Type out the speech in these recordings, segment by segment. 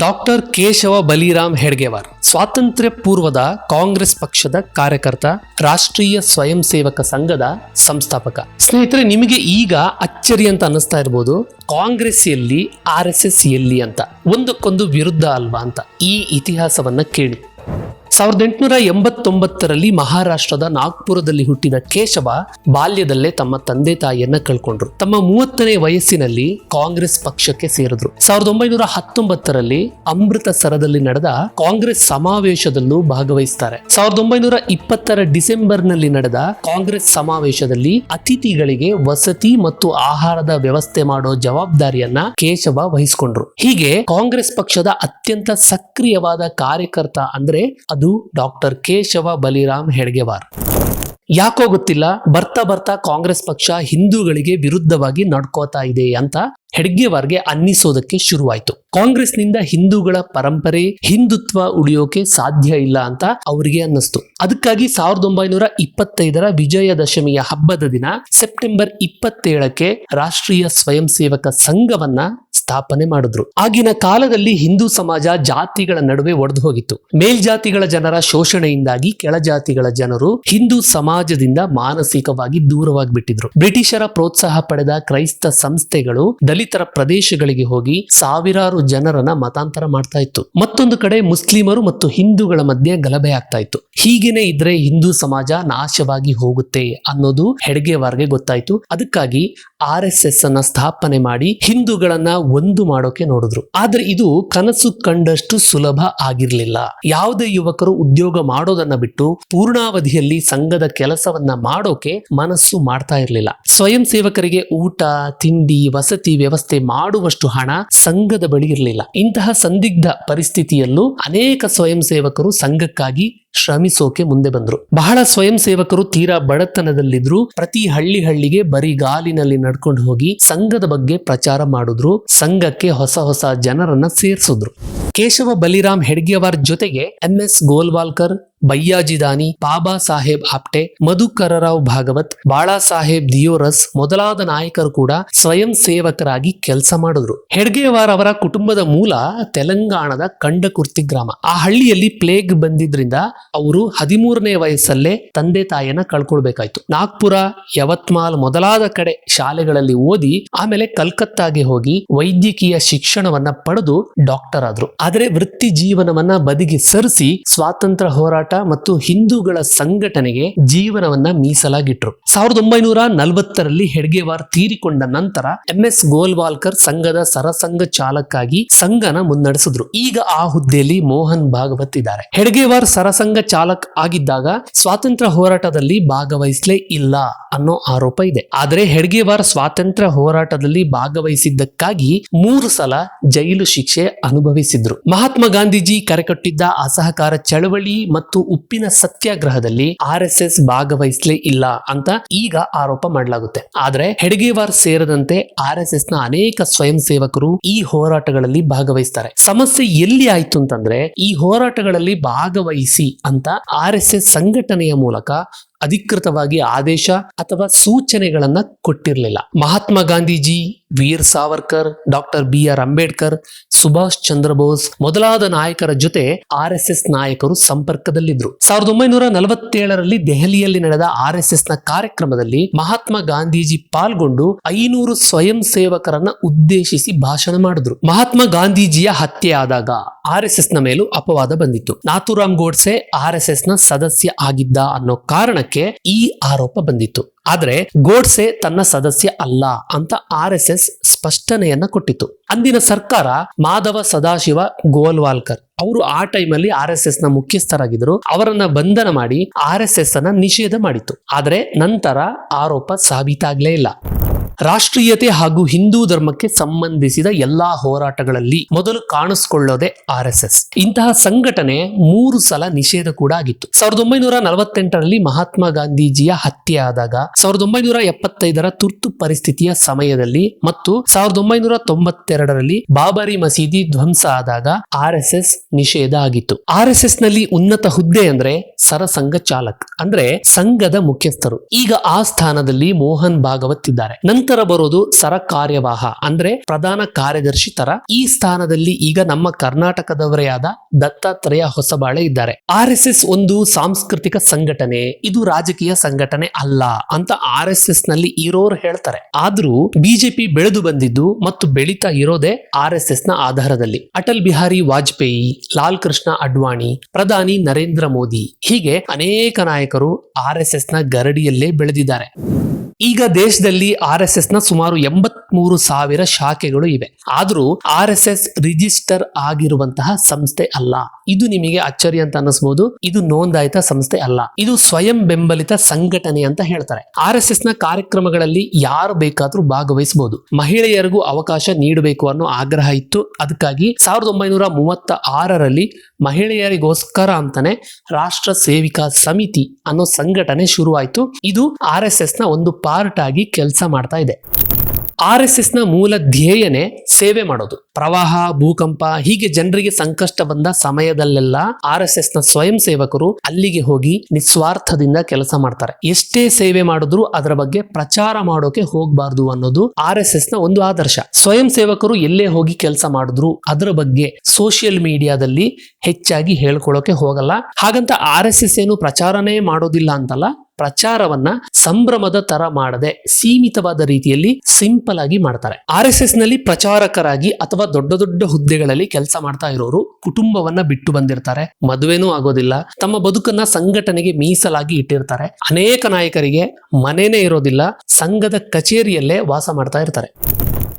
Doctor Keshava Baliram Hedgewar ಸ್ವಾತಂತ್ರ್ಯ ಪೂರ್ವದ ಕಾಂಗ್ರೆಸ್ ಪಕ್ಷದ ಕಾರ್ಯಕರ್ತ, ರಾಷ್ಟ್ರೀಯ ಸ್ವಯಂ ಸೇವಕ ಸಂಘದ ಸಂಸ್ಥಾಪಕ. ಸ್ನೇಹಿತರೆ, ನಿಮಗೆ ಈಗ ಅಚ್ಚರಿ ಅಂತ ಅನ್ನಿಸ್ತಾ ಇರ್ಬೋದು, ಕಾಂಗ್ರೆಸ್ ಎಲ್ಲಿ, ಆರ್ ಎಸ್ ಎಸ್ ಎಲ್ಲಿ ಅಂತ. ಒಂದಕ್ಕೊಂದು ವಿರುದ್ಧ ಅಲ್ವಾ ಅಂತ. ಈ ಇತಿಹಾಸವನ್ನ ಕೇಳಿ. ಸಾವಿರದ ಎಂಟುನೂರ ಎಂಬತ್ತೊಂಬತ್ತರಲ್ಲಿ ಮಹಾರಾಷ್ಟ್ರದ ನಾಗ್ಪುರದಲ್ಲಿ ಹುಟ್ಟಿದ ಕೇಶವ ಬಾಲ್ಯದಲ್ಲೇ ತಮ್ಮ ತಂದೆ ತಾಯಿಯನ್ನ ಕಳ್ಕೊಂಡ್ರು. ತಮ್ಮ ಮೂವತ್ತನೇ ವಯಸ್ಸಿನಲ್ಲಿ ಕಾಂಗ್ರೆಸ್ ಪಕ್ಷಕ್ಕೆ ಸೇರಿದ್ರು. ಸಾವಿರದ ಒಂಬೈನೂರ ಹತ್ತೊಂಬತ್ತರಲ್ಲಿ ಅಮೃತಸರದಲ್ಲಿ ನಡೆದ ಕಾಂಗ್ರೆಸ್ ಸಮಾವೇಶದಲ್ಲೂ ಭಾಗವಹಿಸ್ತಾರೆ. ಸಾವಿರದ ಒಂಬೈನೂರ ಇಪ್ಪತ್ತರ ಡಿಸೆಂಬರ್ನಲ್ಲಿ ನಡೆದ ಕಾಂಗ್ರೆಸ್ ಸಮಾವೇಶದಲ್ಲಿ ಅತಿಥಿಗಳಿಗೆ ವಸತಿ ಮತ್ತು ಆಹಾರದ ವ್ಯವಸ್ಥೆ ಮಾಡೋ ಜವಾಬ್ದಾರಿಯನ್ನ ಕೇಶವ ವಹಿಸಿಕೊಂಡ್ರು. ಹೀಗೆ ಕಾಂಗ್ರೆಸ್ ಪಕ್ಷದ ಅತ್ಯಂತ ಸಕ್ರಿಯವಾದ ಕಾರ್ಯಕರ್ತ ಅಂದ್ರೆ ಅದು ಡಾಕ್ಟರ್ ಕೇಶವ ಬಲಿರಾಮ್ ಹೆಡ್ಗೆವಾರ್. ಯಾಕೋ ಗೊತ್ತಿಲ್ಲ, ಬರ್ತಾ ಬರ್ತಾ ಕಾಂಗ್ರೆಸ್ ಪಕ್ಷ ಹಿಂದೂಗಳಿಗೆ ವಿರುದ್ಧವಾಗಿ ನಡ್ಕೋತಾ ಇದೆ ಅಂತ ಹೆಡ್ಗೆವಾರ್ಗೆ ಅನ್ನಿಸೋದಕ್ಕೆ ಶುರುವಾಯ್ತು. ಕಾಂಗ್ರೆಸ್ನಿಂದ ಹಿಂದೂಗಳ ಪರಂಪರೆ, ಹಿಂದುತ್ವ ಉಳಿಯೋಕೆ ಸಾಧ್ಯ ಇಲ್ಲ ಅಂತ ಅವರಿಗೆ ಅನ್ನಿಸ್ತು. ಅದಕ್ಕಾಗಿ ಸಾವಿರದ ಒಂಬೈನೂರ ಇಪ್ಪತ್ತೈದರ ವಿಜಯದಶಮಿಯ ಹಬ್ಬದ ದಿನ, ಸೆಪ್ಟೆಂಬರ್ ಇಪ್ಪತ್ತೇಳಕ್ಕೆ ರಾಷ್ಟ್ರೀಯ ಸ್ವಯಂ ಸೇವಕ ಸಂಘವನ್ನ ಸ್ಥಾಪನೆ ಮಾಡಿದ್ರು. ಆಗಿನ ಕಾಲದಲ್ಲಿ ಹಿಂದೂ ಸಮಾಜ ಜಾತಿಗಳ ನಡುವೆ ಒಡೆದು ಹೋಗಿತ್ತು. ಮೇಲ್ಜಾತಿಗಳ ಜನರ ಶೋಷಣೆಯಿಂದಾಗಿ ಕೆಳಜಾತಿಗಳ ಜನರು ಹಿಂದೂ ಸಮಾಜದಿಂದ ಮಾನಸಿಕವಾಗಿ ದೂರವಾಗಿ ಬಿಟ್ಟಿದ್ರು ಬ್ರಿಟಿಷರ ಪ್ರೋತ್ಸಾಹ ಪಡೆದ ಕ್ರೈಸ್ತ ಸಂಸ್ಥೆಗಳು ದಲಿತರ ಪ್ರದೇಶಗಳಿಗೆ ಹೋಗಿ ಸಾವಿರಾರು ಜನರನ್ನ ಮತಾಂತರ ಮಾಡ್ತಾ ಇತ್ತು. ಮತ್ತೊಂದು ಕಡೆ ಮುಸ್ಲಿಮರು ಮತ್ತು ಹಿಂದೂಗಳ ಮಧ್ಯೆ ಗಲಭೆ ಆಗ್ತಾ ಇತ್ತು. ಹೀಗೇನೆ ಇದ್ರೆ ಹಿಂದೂ ಸಮಾಜ ನಾಶವಾಗಿ ಹೋಗುತ್ತೆ ಅನ್ನೋದು ಹೆಡ್ಗೆವಾರ್ಗೆ ಗೊತ್ತಾಯ್ತು. ಅದಕ್ಕಾಗಿ ಆರ್ ಎಸ್ ಎಸ್ ಅನ್ನ ಸ್ಥಾಪನೆ ಮಾಡಿ ಹಿಂದೂಗಳನ್ನ ಒಂದು ಮಾಡೋಕೆ ನೋಡಿದ್ರು. ಆದ್ರೆ ಇದು ಕನಸು ಕಂಡಷ್ಟು ಸುಲಭ ಆಗಿರ್ಲಿಲ್ಲ. ಯಾವುದೇ ಯುವಕರು ಉದ್ಯೋಗ ಮಾಡೋದನ್ನ ಬಿಟ್ಟು ಪೂರ್ಣಾವಧಿಯಲ್ಲಿ ಸಂಘದ ಕೆಲಸವನ್ನ ಮಾಡೋಕೆ ಮನಸ್ಸು ಮಾಡ್ತಾ ಇರಲಿಲ್ಲ. ಸ್ವಯಂ ಸೇವಕರಿಗೆ ಊಟ, ತಿಂಡಿ, ವಸತಿ ವ್ಯವಸ್ಥೆ ಮಾಡುವಷ್ಟು ಹಣ ಸಂಘದ ಬಳಿ ಇರಲಿಲ್ಲ. ಇಂತಹ ಸಂದಿಗ್ಧ ಪರಿಸ್ಥಿತಿಯಲ್ಲೂ ಅನೇಕ ಸ್ವಯಂ ಸೇವಕರು ಸಂಘಕ್ಕಾಗಿ ಶ್ರಮಿಸೋಕೆ ಮುಂದೆ ಬಂದ್ರು. ಬಹಳ ಸ್ವಯಂ ಸೇವಕರು ತೀರಾ ಬಡತನದಲ್ಲಿದ್ರು. ಪ್ರತಿ ಹಳ್ಳಿ ಹಳ್ಳಿಗೆ ಬರಿಗಾಲಿನಲ್ಲಿ ನಡ್ಕೊಂಡು ಹೋಗಿ ಸಂಘದ ಬಗ್ಗೆ ಪ್ರಚಾರ ಮಾಡಿದ್ರು. ಸಂಘಕ್ಕೆ ಹೊಸ ಹೊಸ ಜನರನ್ನ ಸೇರಿಸಿದ್ರು. ಕೇಶವ ಬಲಿರಾಮ್ ಹೆಡ್ಗೆವಾರ್ ಜೊತೆಗೆ ಎಂ ಎಸ್ ಗೋಲ್ವಾಲ್ಕರ್ ಬಯ್ಯಾಜಿದಾನಿ ಬಾಬಾ ಸಾಹೇಬ್ ಆಪ್ಟೆ, ಮಧುಕರರಾವ್ ಭಾಗವತ್, ಬಾಳಾ ಸಾಹೇಬ್ ದಿಯೋರಸ್ ಮೊದಲಾದ ನಾಯಕರು ಕೂಡ ಸ್ವಯಂ ಸೇವಕರಾಗಿ ಕೆಲಸ ಮಾಡಿದ್ರು. ಹೆಡ್ಗೆವಾರ್ ಅವರ ಕುಟುಂಬದ ಮೂಲ ತೆಲಂಗಾಣದ ಕಂಡಕುರ್ತಿ ಗ್ರಾಮ. ಆ ಹಳ್ಳಿಯಲ್ಲಿ ಪ್ಲೇಗ್ ಬಂದಿದ್ರಿಂದ ಅವರು ಹದಿಮೂರನೇ ವಯಸ್ಸಲ್ಲೇ ತಂದೆ ತಾಯಿಯನ್ನ ಕಳ್ಕೊಳ್ಬೇಕಾಯ್ತು. ನಾಗ್ಪುರ, ಯವತ್ಮಾಲ್ ಮೊದಲಾದ ಕಡೆ ಶಾಲೆಗಳಲ್ಲಿ ಓದಿ ಆಮೇಲೆ ಕಲ್ಕತ್ತಾಗೆ ಹೋಗಿ ವೈದ್ಯಕೀಯ ಶಿಕ್ಷಣವನ್ನ ಪಡೆದು ಡಾಕ್ಟರ್ ಆದ್ರು. ಆದರೆ ವೃತ್ತಿ ಜೀವನವನ್ನ ಬದಿಗೆ ಸರಿಸಿ ಸ್ವಾತಂತ್ರ್ಯ ಹೋರಾಟ ಮತ್ತು ಹಿಂದೂಗಳ ಸಂಘಟನೆಗೆ ಜೀವನವನ್ನ ಮೀಸಲಾಗಿಟ್ರು. ಸಾವಿರದ ಒಂಬೈನೂರ ನಲವತ್ತರಲ್ಲಿ ಹೆಡ್ಗೆವಾರ್ ತೀರಿಕೊಂಡ ನಂತರ ಎಂ ಎಸ್ ಗೋಲ್ವಾಲ್ಕರ್ ಸಂಘದ ಸರಸಂಘ ಚಾಲಕಾಗಿ ಸಂಘನ ಮುನ್ನಡೆಸಿದ್ರು. ಈಗ ಆ ಹುದ್ದೆಯಲ್ಲಿ ಮೋಹನ್ ಭಾಗವತ್ ಇದ್ದಾರೆ. ಹೆಡ್ಗೆವಾರ್ ಸರಸಂಘ ಚಾಲಕ್ ಆಗಿದ್ದಾಗ ಸ್ವಾತಂತ್ರ್ಯ ಹೋರಾಟದಲ್ಲಿ ಭಾಗವಹಿಸಲೇ ಇಲ್ಲ ಅನ್ನೋ ಆರೋಪ ಇದೆ. ಆದರೆ ಹೆಡ್ಗೆವಾರ್ ಸ್ವಾತಂತ್ರ್ಯ ಹೋರಾಟದಲ್ಲಿ ಭಾಗವಹಿಸಿದ್ದಕ್ಕಾಗಿ ಮೂರು ಸಲ ಜೈಲು ಶಿಕ್ಷೆ ಅನುಭವಿಸಿದ್ರು. ಮಹಾತ್ಮ ಗಾಂಧೀಜಿ ಕರೆಕೊಟ್ಟಿದ್ದ ಅಸಹಕಾರ ಚಳವಳಿ ಮತ್ತು ಉಪ್ಪಿನ ಸತ್ಯಾಗ್ರಹದಲ್ಲಿ ಆರ್ ಎಸ್ ಎಸ್ ಭಾಗವಹಿಸಲೇ ಇಲ್ಲ ಅಂತ ಈಗ ಆರೋಪ ಮಾಡಲಾಗುತ್ತೆ. ಆದ್ರೆ ಹೆಡ್ಗೇವಾರ್ ಸೇರದಂತೆ ಆರ್ ಎಸ್ ಎಸ್ನ ಅನೇಕ ಸ್ವಯಂ ಸೇವಕರು ಈ ಹೋರಾಟಗಳಲ್ಲಿ ಭಾಗವಹಿಸ್ತಾರೆ. ಸಮಸ್ಯೆ ಎಲ್ಲಿ ಆಯ್ತು ಅಂತಂದ್ರೆ ಈ ಹೋರಾಟಗಳಲ್ಲಿ ಭಾಗವಹಿಸಿ ಅಂತ ಆರ್ ಎಸ್ ಎಸ್ ಸಂಘಟನೆಯ ಮೂಲಕ ಅಧಿಕೃತವಾಗಿ ಆದೇಶ ಅಥವಾ ಸೂಚನೆಗಳನ್ನ ಕೊಟ್ಟಿರಲಿಲ್ಲ. Mahatma Gandhiji, Veer Savarkar, doctor B R Ambedkar, Subhash Chandra Bose ಮೊದಲಾದ ನಾಯಕರ ಜೊತೆ ಆರ್ ಎಸ್ ಎಸ್ ನಾಯಕರು ಸಂಪರ್ಕದಲ್ಲಿದ್ದರು ಸಾವಿರದ ಒಂಬೈನೂರ ನಲವತ್ತೇಳರಲ್ಲಿ ದೆಹಲಿಯಲ್ಲಿ ನಡೆದ ಆರ್ ಎಸ್ ಎಸ್ನ ಕಾರ್ಯಕ್ರಮದಲ್ಲಿ ಮಹಾತ್ಮ ಗಾಂಧೀಜಿ ಪಾಲ್ಗೊಂಡು ಐನೂರು ಸ್ವಯಂ ಸೇವಕರನ್ನ ಉದ್ದೇಶಿಸಿ ಭಾಷಣ ಮಾಡಿದ್ರು. ಮಹಾತ್ಮ ಗಾಂಧೀಜಿಯ ಹತ್ಯೆ ಆದಾಗ ಆರ್ ಎಸ್ ಎಸ್ನ ಮೇಲೂ ಅಪವಾದ ಬಂದಿತ್ತು. ನಾಥುರಾಮ್ ಗೋಡ್ಸೆ ಆರ್ ಎಸ್ ಎಸ್ನ ಸದಸ್ಯ ಆಗಿದ್ದ ಅನ್ನೋ ಕಾರಣಕ್ಕೆ ಈ ಆರೋಪ ಬಂದಿತ್ತು. ಆದ್ರೆ ಗೋಡ್ಸೆ ತನ್ನ ಸದಸ್ಯ ಅಲ್ಲ ಅಂತ ಆರ್ ಎಸ್ ಎಸ್ ಸ್ಪಷ್ಟನೆಯನ್ನ ಕೊಟ್ಟಿತ್ತು. ಅಂದಿನ ಸರ್ಕಾರ ಮಾಧವ ಸದಾಶಿವ ಗೋಲ್ವಾಲ್ಕರ್ ಅವರು ಆ ಟೈಮಲ್ಲಿ ಆರ್ ಎಸ್ ಎಸ್ನ ಮುಖ್ಯಸ್ಥರಾಗಿದ್ದರು. ಅವರನ್ನ ಬಂಧನ ಮಾಡಿ ಆರ್ ಎಸ್ ಎಸ್ ಅನ್ನ ನಿಷೇಧ ಮಾಡಿತ್ತು. ಆದರೆ ನಂತರ ಆರೋಪ ಸಾಬೀತಾಗ್ಲೇ ಇಲ್ಲ. ರಾಷ್ಟ್ರೀಯತೆ ಹಾಗೂ ಹಿಂದೂ ಧರ್ಮಕ್ಕೆ ಸಂಬಂಧಿಸಿದ ಎಲ್ಲಾ ಹೋರಾಟಗಳಲ್ಲಿ ಮೊದಲು ಕಾಣಿಸ್ಕೊಳ್ಳೋದೆ ಆರ್ ಎಸ್ ಎಸ್. ಇಂತಹ ಸಂಘಟನೆ ಮೂರು ಸಲ ನಿಷೇಧ ಕೂಡ ಆಗಿತ್ತು. ಸಾವಿರದ ಒಂಬೈನೂರ ನಲವತ್ತೆಂಟರಲ್ಲಿ ಮಹಾತ್ಮ ಗಾಂಧೀಜಿಯ ಹತ್ಯೆ ಆದಾಗ ಸಾವಿರದ ಒಂಬೈನೂರ ಎಪ್ಪತ್ತೈದರ ತುರ್ತು ಪರಿಸ್ಥಿತಿಯ ಸಮಯದಲ್ಲಿ ಮತ್ತು ಸಾವಿರದ ಒಂಬೈನೂರ ತೊಂಬತ್ತೆರಡರಲ್ಲಿ ಬಾಬರಿ ಮಸೀದಿ ಧ್ವಂಸ ಆದಾಗ ಆರ್ ಎಸ್ ಎಸ್ ನಿಷೇಧ ಆಗಿತ್ತು. ಆರ್ ಎಸ್ ಎಸ್ನಲ್ಲಿ ಉನ್ನತ ಹುದ್ದೆ ಅಂದ್ರೆ ಸರಸಂಘ ಚಾಲಕ್ ಅಂದ್ರೆ ಸಂಘದ ಮುಖ್ಯಸ್ಥರು. ಈಗ ಆ ಸ್ಥಾನದಲ್ಲಿ ಮೋಹನ್ ಭಾಗವತ್ ಇದ್ದಾರೆ. ನಂತರ ಬರೋದು ಸರ ಕಾರ್ಯವಾಹ ಅಂದ್ರೆ ಪ್ರಧಾನ ಕಾರ್ಯದರ್ಶಿ ತರ. ಈ ಸ್ಥಾನದಲ್ಲಿ ಈಗ ನಮ್ಮ ಕರ್ನಾಟಕದವರೇ ಆದ ದತ್ತಾತ್ರೇಯ ಹೊಸಬಾಳೆ ಇದ್ದಾರೆ. ಆರ್ ಒಂದು ಸಾಂಸ್ಕೃತಿಕ ಸಂಘಟನೆ, ಇದು ರಾಜಕೀಯ ಸಂಘಟನೆ ಅಲ್ಲ ಅಂತ ಆರ್ನಲ್ಲಿ ಇರೋರು ಹೇಳ್ತಾರೆ. ಆದ್ರೂ ಬಿಜೆಪಿ ಬೆಳೆದು ಬಂದಿದ್ದು ಮತ್ತು ಬೆಳೀತಾ ಇರೋದೇ ಆರ್ನ ಆಧಾರದಲ್ಲಿ. ಅಟಲ್ ಬಿಹಾರಿ ವಾಜಪೇಯಿ ಲಾಲ್ ಕೃಷ್ಣ ಅಡ್ವಾಣಿ, ಪ್ರಧಾನಿ ನರೇಂದ್ರ ಮೋದಿ, ಹೀಗೆ ಅನೇಕ ನಾಯಕರು ಆರ್ ಎಸ್ ಎಸ್ನ ಗರಡಿಯಲ್ಲೇ ಬೆಳೆದಿದ್ದಾರೆ. ಈಗ ದೇಶದಲ್ಲಿ ಆರ್ ಎಸ್ ಎಸ್ನ ಸುಮಾರು ಎಂಬತ್ಮೂರು ಸಾವಿರ ಶಾಖೆಗಳು ಇವೆ. ಆದ್ರೂ ಆರ್ ಎಸ್ ಎಸ್ ರಿಜಿಸ್ಟರ್ ಆಗಿರುವಂತಹ ಸಂಸ್ಥೆ ಅಲ್ಲ. ಇದು ನಿಮಗೆ ಅಚ್ಚರಿ ಅಂತ ಅನ್ನಿಸಬಹುದು ಇದು ನೋಂದಾಯಿತ ಸಂಸ್ಥೆ ಅಲ್ಲ. ಇದು ಸ್ವಯಂ ಬೆಂಬಲಿತ ಸಂಘಟನೆ ಅಂತ ಹೇಳ್ತಾರೆ. ಆರ್ ಎಸ್ ಎಸ್ನ ಕಾರ್ಯಕ್ರಮಗಳಲ್ಲಿ ಯಾರು ಬೇಕಾದ್ರೂ ಭಾಗವಹಿಸಬಹುದು ಮಹಿಳೆಯರಿಗೂ ಅವಕಾಶ ನೀಡಬೇಕು ಅನ್ನೋ ಆಗ್ರಹ ಇತ್ತು. ಅದಕ್ಕಾಗಿ ಸಾವಿರದ ಒಂಬೈನೂರ ಮೂವತ್ತ ಆರರಲ್ಲಿ ಮಹಿಳೆಯರಿಗೋಸ್ಕರ ಅಂತಾನೆ ರಾಷ್ಟ್ರ ಸೇವಿಕಾ ಸಮಿತಿ ಅನ್ನೋ ಸಂಘಟನೆ ಶುರುವಾಯಿತು. ಇದು ಆರ್ ಎಸ್ ಎಸ್ನ ಒಂದು ಪಾರ್ಟ್ ಆಗಿ ಕೆಲಸ ಮಾಡ್ತಾ ಇದೆ. ಆರ್ ಎಸ್ ಎಸ್ನ ಮೂಲ ಧ್ಯೇಯನೇ ಸೇವೆ ಮಾಡೋದು. ಪ್ರವಾಹ, ಭೂಕಂಪ ಹೀಗೆ ಜನರಿಗೆ ಸಂಕಷ್ಟ ಬಂದ ಸಮಯದಲ್ಲೆಲ್ಲ ಆರ್ ಎಸ್ ಎಸ್ನ ಸ್ವಯಂ ಸೇವಕರು ಅಲ್ಲಿಗೆ ಹೋಗಿ ನಿಸ್ವಾರ್ಥದಿಂದ ಕೆಲಸ ಮಾಡ್ತಾರೆ. ಎಷ್ಟೇ ಸೇವೆ ಮಾಡಿದ್ರು ಅದರ ಬಗ್ಗೆ ಪ್ರಚಾರ ಮಾಡೋಕೆ ಹೋಗ್ಬಾರ್ದು ಅನ್ನೋದು ಆರ್ ಎಸ್ ಎಸ್ನ ಒಂದು ಆದರ್ಶ. ಸ್ವಯಂ ಸೇವಕರು ಎಲ್ಲೇ ಹೋಗಿ ಕೆಲಸ ಮಾಡಿದ್ರು ಅದರ ಬಗ್ಗೆ ಸೋಷಿಯಲ್ ಮೀಡಿಯಾದಲ್ಲಿ ಹೆಚ್ಚಾಗಿ ಹೇಳ್ಕೊಳ್ಳೋಕೆ ಹೋಗಲ್ಲ. ಹಾಗಂತ ಆರ್ ಎಸ್ ಎಸ್ ಏನು ಪ್ರಚಾರನೇ ಮಾಡೋದಿಲ್ಲ ಅಂತಲ್ಲ ಪ್ರಚಾರವನ್ನ ಸಂಭ್ರಮದ ತರ ಮಾಡದೆ ಸೀಮಿತವಾದ ರೀತಿಯಲ್ಲಿ ಸಿಂಪಲ್ ಆಗಿ ಮಾಡ್ತಾರೆ. ಆರ್ ಎಸ್ ಎಸ್ನಲ್ಲಿ ಪ್ರಚಾರಕರಾಗಿ ಅಥವಾ ದೊಡ್ಡ ದೊಡ್ಡ ಹುದ್ದೆಗಳಲ್ಲಿ ಕೆಲಸ ಮಾಡ್ತಾ ಇರೋರು ಕುಟುಂಬವನ್ನ ಬಿಟ್ಟು ಬಂದಿರ್ತಾರೆ. ಮದುವೆನೂ ಆಗೋದಿಲ್ಲ. ತಮ್ಮ ಬದುಕನ್ನ ಸಂಘಟನೆಗೆ ಮೀಸಲಾಗಿ ಇಟ್ಟಿರ್ತಾರೆ. ಅನೇಕ ನಾಯಕರಿಗೆ ಮನೆನೇ ಇರೋದಿಲ್ಲ. ಸಂಘದ ಕಚೇರಿಯಲ್ಲೇ ವಾಸ ಮಾಡ್ತಾ ಇರ್ತಾರೆ.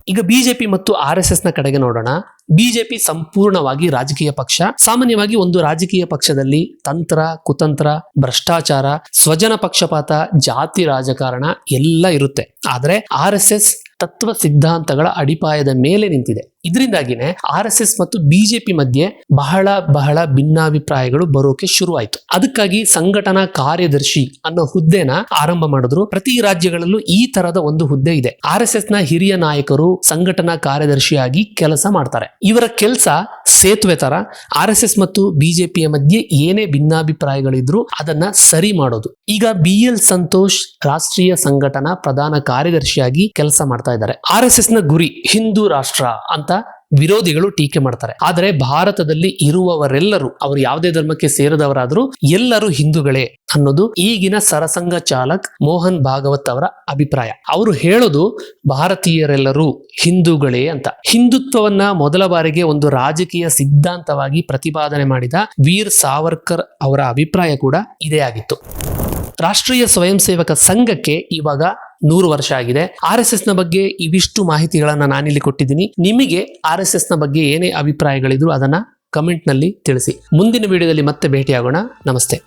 ಈಗ ಬಿಜೆಪಿ ಮತ್ತು ಆರ್ ಎಸ್ ಎಸ್ನ ಕಡೆಗೆ ನೋಡೋಣ. ಬಿಜೆಪಿ ಸಂಪೂರ್ಣವಾಗಿ ರಾಜಕೀಯ ಪಕ್ಷ. ಸಾಮಾನ್ಯವಾಗಿ ಒಂದು ರಾಜಕೀಯ ಪಕ್ಷದಲ್ಲಿ ತಂತ್ರ, ಕುತಂತ್ರ, ಭ್ರಷ್ಟಾಚಾರ, ಸ್ವಜನ ಪಕ್ಷಪಾತ, ಜಾತಿ ರಾಜಕಾರಣ ಎಲ್ಲ ಇರುತ್ತೆ. ಆದ್ರೆ ಆರ್ ಎಸ್ ಎಸ್ ತತ್ವ ಸಿದ್ಧಾಂತಗಳ ಅಡಿಪಾಯದ ಮೇಲೆ ನಿಂತಿದೆ. ಇದರಿಂದಾಗಿನೇ ಆರ್ ಎಸ್ ಎಸ್ ಮತ್ತು ಬಿಜೆಪಿ ಮಧ್ಯೆ ಬಹಳ ಬಹಳ ಭಿನ್ನಾಭಿಪ್ರಾಯಗಳು ಬರೋಕೆ ಶುರುವಾಯಿತು. ಅದಕ್ಕಾಗಿ ಸಂಘಟನಾ ಕಾರ್ಯದರ್ಶಿ ಅನ್ನೋ ಹುದ್ದೆನ ಆರಂಭ ಮಾಡಿದ್ರು. ಪ್ರತಿ ರಾಜ್ಯಗಳಲ್ಲೂ ಈ ತರದ ಒಂದು ಹುದ್ದೆ ಇದೆ. ಆರ್ ಎಸ್ ಎಸ್ನ ಹಿರಿಯ ನಾಯಕರು ಸಂಘಟನಾ ಕಾರ್ಯದರ್ಶಿಯಾಗಿ ಕೆಲಸ ಮಾಡ್ತಾರೆ. ಇವರ ಕೆಲಸ ಸೇತುವೆ ತರ ಆರ್ ಎಸ್ ಎಸ್ ಮತ್ತು ಬಿಜೆಪಿಯ ಮಧ್ಯೆ ಏನೇ ಭಿನ್ನಾಭಿಪ್ರಾಯಗಳಿದ್ರು ಅದನ್ನ ಸರಿ ಮಾಡೋದು. ಈಗ ಬಿ ಎಲ್ ಸಂತೋಷ್ ರಾಷ್ಟ್ರೀಯ ಸಂಘಟನಾ ಪ್ರಧಾನ ಕಾರ್ಯದರ್ಶಿಯಾಗಿ ಕೆಲಸ ಮಾಡ್ತಾ ಇದ್ದಾರೆ. ಆರ್ ಎಸ್ ಗುರಿ ಹಿಂದೂ ರಾಷ್ಟ್ರ ಅಂತ ವಿರೋಧಿಗಳು ಟೀಕೆ ಮಾಡ್ತಾರೆ. ಆದರೆ ಭಾರತದಲ್ಲಿ ಇರುವವರೆಲ್ಲರೂ, ಅವರು ಯಾವುದೇ ಧರ್ಮಕ್ಕೆ ಸೇರಿದವರಾದರೂ ಎಲ್ಲರೂ ಹಿಂದೂಗಳೇ ಅನ್ನೋದು ಈಗಿನ ಸರಸಂಘ ಚಾಲಕ್ ಮೋಹನ್ ಭಾಗವತ್ ಅವರ ಅಭಿಪ್ರಾಯ. ಅವರು ಹೇಳೋದು ಭಾರತೀಯರೆಲ್ಲರೂ ಹಿಂದೂಗಳೇ ಅಂತ. ಹಿಂದುತ್ವವನ್ನ ಮೊದಲ ಬಾರಿಗೆ ಒಂದು ರಾಜಕೀಯ ಸಿದ್ಧಾಂತವಾಗಿ ಪ್ರತಿಪಾದನೆ ಮಾಡಿದ ವೀರ್ ಸಾವರ್ಕರ್ ಅವರ ಅಭಿಪ್ರಾಯ ಕೂಡ ಇದೇ ಆಗಿತ್ತು. ರಾಷ್ಟ್ರೀಯ ಸ್ವಯಂ ಸೇವಕ ಸಂಘಕ್ಕೆ ಇವಾಗ ನೂರು ವರ್ಷ ಆಗಿದೆ. ಆರ್ ಎಸ್ ಎಸ್ನ ಬಗ್ಗೆ ಇವಿಷ್ಟು ಮಾಹಿತಿಗಳನ್ನ ನಾನಿಲ್ಲಿ ಕೊಟ್ಟಿದ್ದೀನಿ. ನಿಮಗೆ ಆರ್ ಎಸ್ ಎಸ್ನ ಬಗ್ಗೆ ಏನೇ ಅಭಿಪ್ರಾಯಗಳಿದ್ರು ಅದನ್ನ ಕಮೆಂಟ್ನಲ್ಲಿ ತಿಳಿಸಿ. ಮುಂದಿನ ವಿಡಿಯೋದಲ್ಲಿ ಮತ್ತೆ ಭೇಟಿಯಾಗೋಣ. ನಮಸ್ತೆ.